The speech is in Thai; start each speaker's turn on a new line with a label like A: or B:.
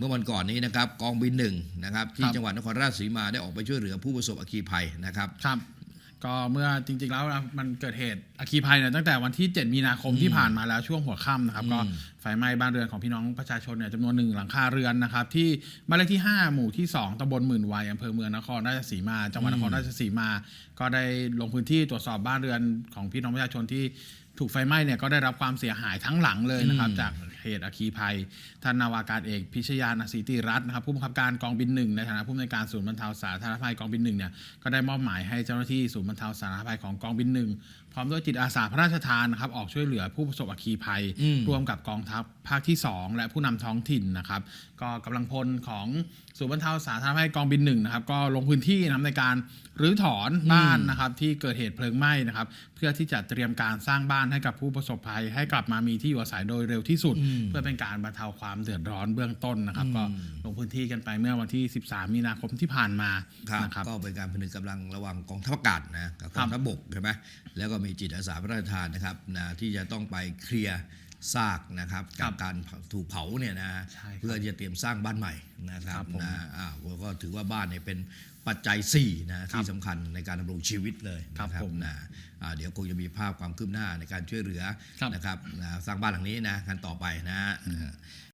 A: เมื่อวันก่อนนี้นะครับกองบินหนึ่งนะครับที่
B: ครับ
A: จังหวัดนครราชสีมาได้ออกไปช่วยเหลือผู้ประสบอัคคีภัยนะครับ
B: ครับก็เมื่อจริงๆแล้วนะมันเกิดเหตุอัคคีภัยเนี่ยตั้งแต่วันที่ 7 มีนาคมที่ผ่านมาแล้วช่วงหัวค่ำนะครับ
A: อืม
B: ก็ไฟไหม้บ้านเรือนของพี่น้องประชาชนเนี่ยจำนวนหนึ่งหลังคาเรือนนะครับ ที่บ้านเลขที่ 5 หมู่ที่ 2ตำบลหมื่นวายอำเภอเมืองนครราชสีมา จังหวัดนครราชสีมา ก็ได้ลงพื้นที่ตรวจสอบบ้านเรือนของพี่น้องประชาชนที่ถูกไฟไหม้เนี่ยก็ได้รับความเสียหายทั้งหลังเลยนะครับ
A: อืม
B: จาก เหตุอัคคีภัย ท่านนาวากาศเอกพิชยานศิติรัตน์นะครับผู้บังคับการกองบินหนึ่งในฐานะผู้อำนวยการศูนย์บรรเทาสาธารณภัยกองบินหนึ่งเนี่ยก็ได้มอบหมายให้เจ้าหน้าที่ศูนย์บรรเทาสาธารณภัยของกองบินหนึ่งพร้อมด้วยจิตอาสาพระราชทานนะครับออกช่วยเหลือผู้ประสบอัคคีภัย
A: อืม
B: ร่วมกับกองทัพภาคที่ 2 และผู้นำท้องถิ่นนะครับก็กำลังพลของศูนย์บรรเทาสาธารณภัยกองบินหนึ่งนะครับก็ลงพื้นที่นะครับในการรื้อถอนบ้านนะครับที่เกิดเหตุเพลิงไหม้นะครับเพื่อที่จะเตรียมการสร้างบ้านให้กับผู้ประสบภัย ให้กลับมามีที่อยู่อาศัยโดยเร็วที่สุด
A: อืม
B: เพื่อเป็นการบรรเทาความเดือดร้อนเบื้องต้นนะครับ
A: อืม
B: ก็ลงพื้นที่กันไปเมื่อวันที่ 13 มีนาคมที่ผ่านมา
A: ครับ
B: นะครับ
A: ก็เป็นการผนึกกำลังระหว่างกองทัพอากาศนะกับกองทัพบกใช่ไหมแล้วก็มีจิตอาสาพระราชทานนะครับนะที่จะต้องไปเคลียร์ ซากนะครับ
B: ครั
A: กับบการถูกเผาเนี่ยนะ
B: ใช่ครับ
A: เพื่อจะเตรียมสร้างบ้านใหม่นะครั
B: ครับบผม
A: นะอ่าก็ถือว่าบ้านเนี่ยเป็นปัจจัย4นะที่สำคัญในการดำรงชีวิตเลย
B: ครับ
A: นะ
B: ผม
A: นะอ่าเดี๋ยวคงจะมีภาพความคืบหน้าในการช่วยเหลือ
B: ครับ
A: นะครับนะสร้างบ้านหลังนี้นะกันต่อไปนะ